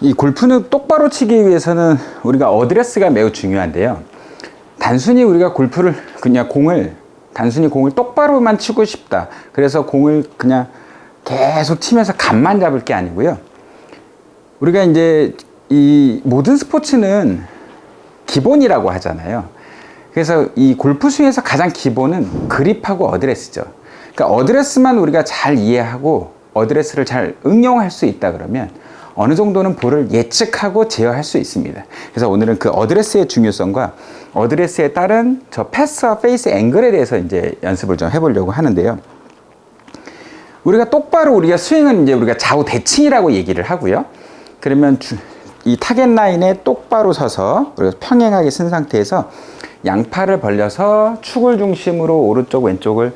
이 골프는 똑바로 치기 위해서는 우리가 어드레스가 매우 중요한데요. 단순히 우리가 골프를 그냥 공을 단순히 공을 똑바로만 치고 싶다. 그래서 공을 그냥 계속 치면서 감만 잡을 게 아니고요. 우리가 이제 이 모든 스포츠는 기본이라고 하잖아요. 그래서 이 골프 스윙에서 가장 기본은 그립하고 어드레스죠. 그러니까 어드레스만 우리가 잘 이해하고 어드레스를 잘 응용할 수 있다 그러면 어느 정도는 볼을 예측하고 제어할 수 있습니다. 그래서 오늘은 그 어드레스의 중요성과 어드레스에 따른 저 패스와 페이스 앵글에 대해서 이제 연습을 좀 해보려고 하는데요. 우리가 똑바로 우리가 스윙은 이제 우리가 좌우 대칭이라고 얘기를 하고요. 그러면 주, 이 타겟 라인에 똑바로 서서 우리가 평행하게 쓴 상태에서 양팔을 벌려서 축을 중심으로 오른쪽 왼쪽을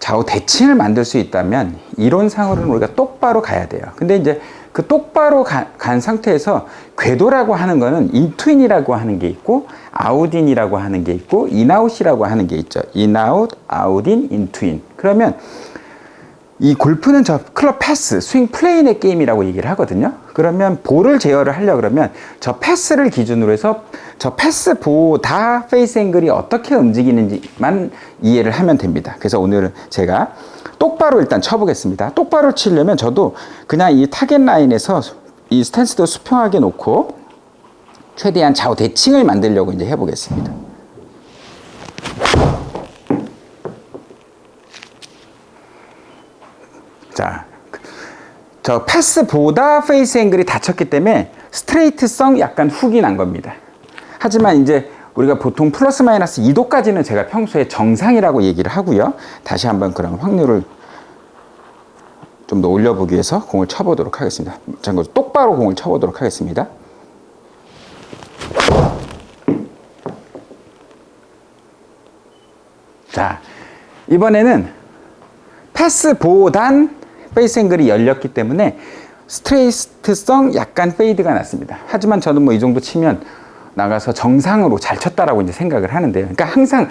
좌우 대칭을 만들 수 있다면 이론상으로는 우리가 똑바로 가야 돼요. 근데 이제 그 똑바로 가, 간 상태에서 궤도라고 하는 거는 인투인이라고 하는 게 있고 아웃인이라고 하는 게 있고 인아웃이라고 하는 게 있죠. 인아웃, 아웃인, 인투인. 그러면 이 골프는 저 클럽 패스, 스윙 플레인의 게임이라고 얘기를 하거든요. 그러면 볼을 제어를 하려 그러면 저 패스를 기준으로 해서 저 패스 보다 페이스 앵글이 어떻게 움직이는지만 이해를 하면 됩니다. 그래서 오늘은 제가 똑바로 일단 쳐보겠습니다. 똑바로 치려면 저도 그냥 이 타겟 라인에서 이 스탠스도 수평하게 놓고 최대한 좌우 대칭을 만들려고 이제 해보겠습니다. 저 패스보다 페이스 앵글이 닫혔기 때문에 스트레이트성 약간 훅이 난 겁니다. 하지만 이제 우리가 보통 플러스 마이너스 2도까지는 제가 평소에 정상이라고 얘기를 하고요. 다시 한번 그럼 확률을 좀 더 올려보기 위해서 공을 쳐보도록 하겠습니다. 자, 똑바로 공을 쳐보도록 하겠습니다. 자, 이번에는 패스보단 페이스 앵글이 열렸기 때문에 스트레이트성 약간 페이드가 났습니다. 하지만 저는 뭐 이 정도 치면 나가서 정상으로 잘 쳤다라고 이제 생각을 하는데요. 그러니까 항상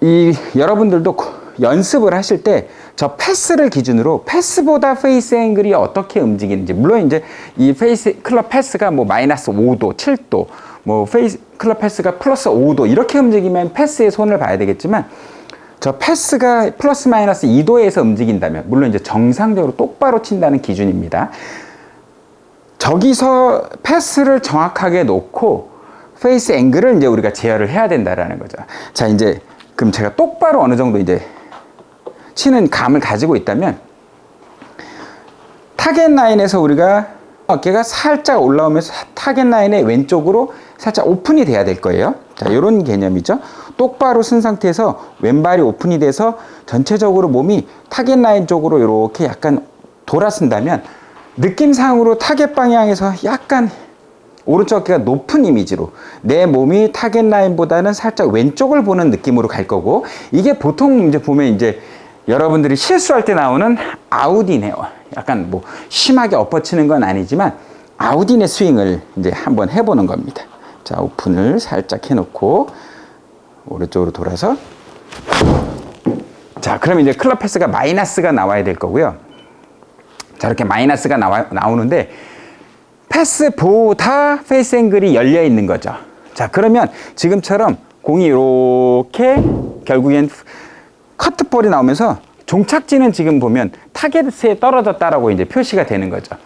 이 여러분들도 연습을 하실 때 저 패스를 기준으로 패스보다 페이스 앵글이 어떻게 움직이는지 물론 이제 이 페이스 클럽 패스가 뭐 마이너스 5도, 7도, 뭐 페이스 클럽 패스가 플러스 5도 이렇게 움직이면 패스에 손을 봐야 되겠지만 저 패스가 플러스 마이너스 2도에서 움직인다면 물론 이제 정상적으로 똑바로 친다는 기준입니다. 저기서 패스를 정확하게 놓고 페이스 앵글을 이제 우리가 제어를 해야 된다라는 거죠. 자, 이제 그럼 제가 똑바로 어느 정도 이제 치는 감을 가지고 있다면 타겟 라인에서 우리가 어깨가 살짝 올라오면서 타겟 라인의 왼쪽으로 살짝 오픈이 돼야 될 거예요. 자, 이런 개념이죠. 똑바로 쓴 상태에서 왼발이 오픈이 돼서 전체적으로 몸이 타겟 라인 쪽으로 이렇게 약간 돌아선다면 느낌상으로 타겟 방향에서 약간 오른쪽 어깨가 높은 이미지로 내 몸이 타겟 라인보다는 살짝 왼쪽을 보는 느낌으로 갈 거고 이게 보통 이제 보면 이제 여러분들이 실수할 때 나오는 아웃이네요. 약간 뭐 심하게 엎어치는 건 아니지만 아웃인의 스윙을 이제 한번 해보는 겁니다. 자, 오픈을 살짝 해놓고 오른쪽으로 돌아서 자, 그럼 이제 클럽 패스가 마이너스가 나와야 될 거고요. 자, 이렇게 마이너스가 나와, 나오는데 패스보다 페이스 앵글이 열려 있는 거죠. 자, 그러면 지금처럼 공이 이렇게 결국엔 커트볼이 나오면서 종착지는 지금 보면 타겟에 떨어졌다라고 이제 표시가 되는 거죠.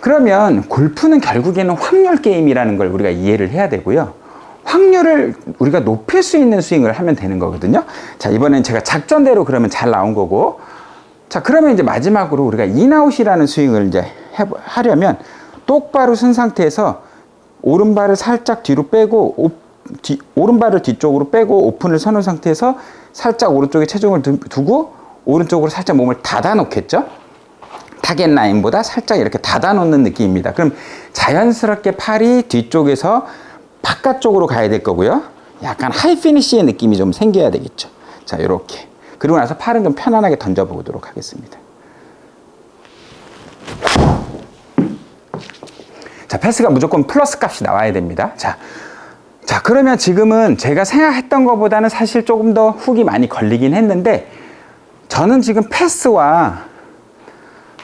그러면 골프는 결국에는 확률 게임이라는 걸 우리가 이해를 해야 되고요. 확률을 우리가 높일 수 있는 스윙을 하면 되는 거거든요. 자, 이번엔 제가 작전대로 그러면 잘 나온 거고. 자, 그러면 이제 마지막으로 우리가 인아웃이라는 스윙을 이제 해, 하려면 똑바로 쓴 상태에서 오른발을 살짝 뒤로 빼고 오, 뒤, 오른발을 뒤쪽으로 빼고 오픈을 서는 상태에서 살짝 오른쪽에 체중을 두고 오른쪽으로 살짝 몸을 닫아 놓겠죠? 타겟 라인보다 살짝 이렇게 닫아 놓는 느낌입니다. 그럼 자연스럽게 팔이 뒤쪽에서 바깥쪽으로 가야 될 거고요. 약간 하이 피니쉬의 느낌이 좀 생겨야 되겠죠. 자, 이렇게. 그리고 나서 팔은 좀 편안하게 던져보도록 하겠습니다. 자, 패스가 무조건 플러스 값이 나와야 됩니다. 자, 자, 그러면 지금은 제가 생각했던 것보다는 사실 조금 더 훅이 많이 걸리긴 했는데, 저는 지금 패스와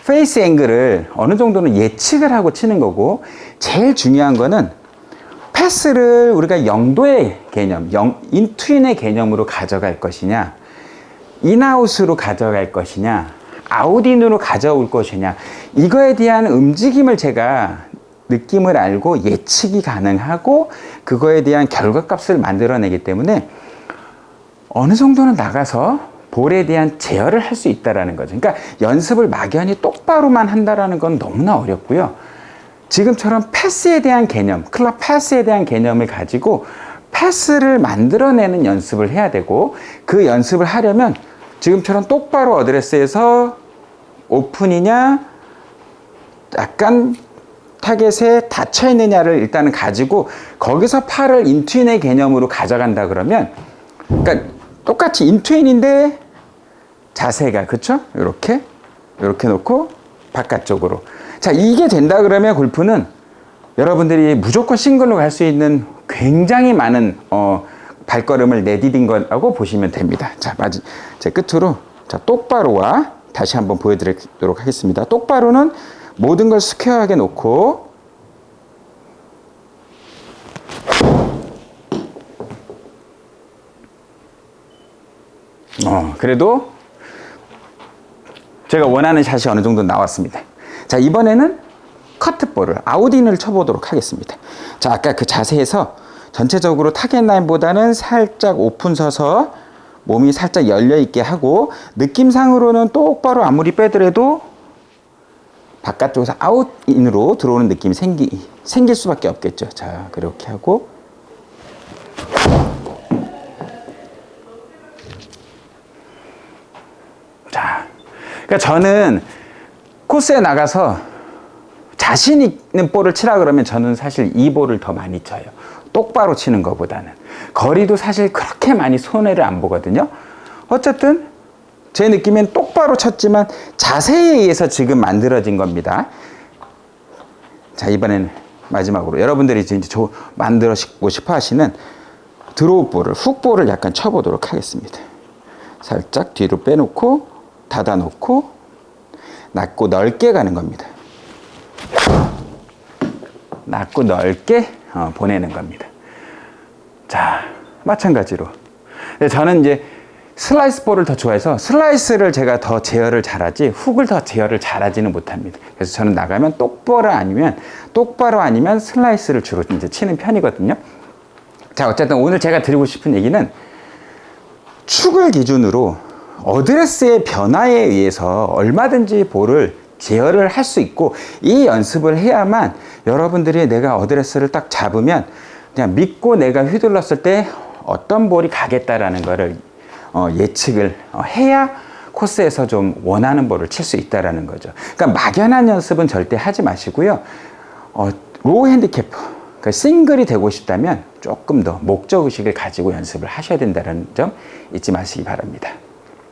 페이스 앵글을 어느 정도는 예측을 하고 치는 거고 제일 중요한 거는 패스를 우리가 영도의 개념, 영, 인투인의 개념으로 가져갈 것이냐, 인아웃으로 가져갈 것이냐, 아웃인으로 가져올 것이냐, 이거에 대한 움직임을 제가 느낌을 알고 예측이 가능하고 그거에 대한 결과값을 만들어내기 때문에 어느 정도는 나가서 볼에 대한 제어를 할 수 있다라는 거죠. 그러니까 연습을 막연히 똑바로만 한다라는 건 너무나 어렵고요. 지금처럼 패스에 대한 개념, 클럽 패스에 대한 개념을 가지고 패스를 만들어내는 연습을 해야 되고 그 연습을 하려면 지금처럼 똑바로 어드레스에서 오픈이냐 약간 타겟에 닫혀 있느냐를 일단은 가지고 거기서 팔을 인투인의 개념으로 가져간다 그러면 그러니까 똑같이 인투인인데 자세가 그쵸? 이렇게 이렇게 놓고 바깥쪽으로 자 이게 된다 그러면 골프는 여러분들이 무조건 싱글로 갈 수 있는 굉장히 많은 어, 발걸음을 내디딘 거라고 보시면 됩니다. 자 마지 제 끝으로 자 똑바로와 다시 한번 보여드리도록 하겠습니다. 똑바로는 모든 걸 스퀘어하게 놓고 어, 그래도 제가 원하는 샷이 어느 정도 나왔습니다. 자, 이번에는 커트볼을 아웃인을 쳐보도록 하겠습니다. 자, 아까 그 자세에서 전체적으로 타겟 라인보다는 살짝 오픈 서서 몸이 살짝 열려 있게 하고 느낌상으로는 똑바로 아무리 빼더라도 바깥쪽에서 아웃인으로 들어오는 느낌이 생기, 생길 수밖에 없겠죠. 자, 그렇게 하고 자, 그러니까 저는 코스에 나가서 자신 있는 볼을 치라 그러면 저는 사실 이 볼을 더 많이 쳐요. 똑바로 치는 것보다는. 거리도 사실 그렇게 많이 손해를 안 보거든요. 어쨌든 제 느낌엔 똑바로 쳤지만 자세에 의해서 지금 만들어진 겁니다. 자, 이번엔 마지막으로 여러분들이 이제 저 만들고 싶어 하시는 드로우 볼을, 훅 볼을 약간 쳐보도록 하겠습니다. 살짝 뒤로 빼놓고 닫아놓고 낮고 넓게 가는 겁니다. 낮고 넓게 어, 보내는 겁니다. 자, 마찬가지로. 근데 저는 이제 슬라이스 볼을 더 좋아해서 슬라이스를 제가 더 제어를 잘하지 훅을 더 제어를 잘하지는 못합니다. 그래서 저는 나가면 똑바로 아니면 똑바로 아니면 슬라이스를 주로 이제 치는 편이거든요. 자, 어쨌든 오늘 제가 드리고 싶은 얘기는 축을 기준으로 어드레스의 변화에 의해서 얼마든지 볼을 제어를 할 수 있고 이 연습을 해야만 여러분들이 내가 어드레스를 딱 잡으면 그냥 믿고 내가 휘둘렀을 때 어떤 볼이 가겠다라는 거를 어, 예측을 어, 해야 코스에서 좀 원하는 볼을 칠 수 있다라는 거죠. 그러니까 막연한 연습은 절대 하지 마시고요. 어, 로우 핸디캐퍼, 그러니까 싱글이 되고 싶다면 조금 더 목적 의식을 가지고 연습을 하셔야 된다는 점 잊지 마시기 바랍니다.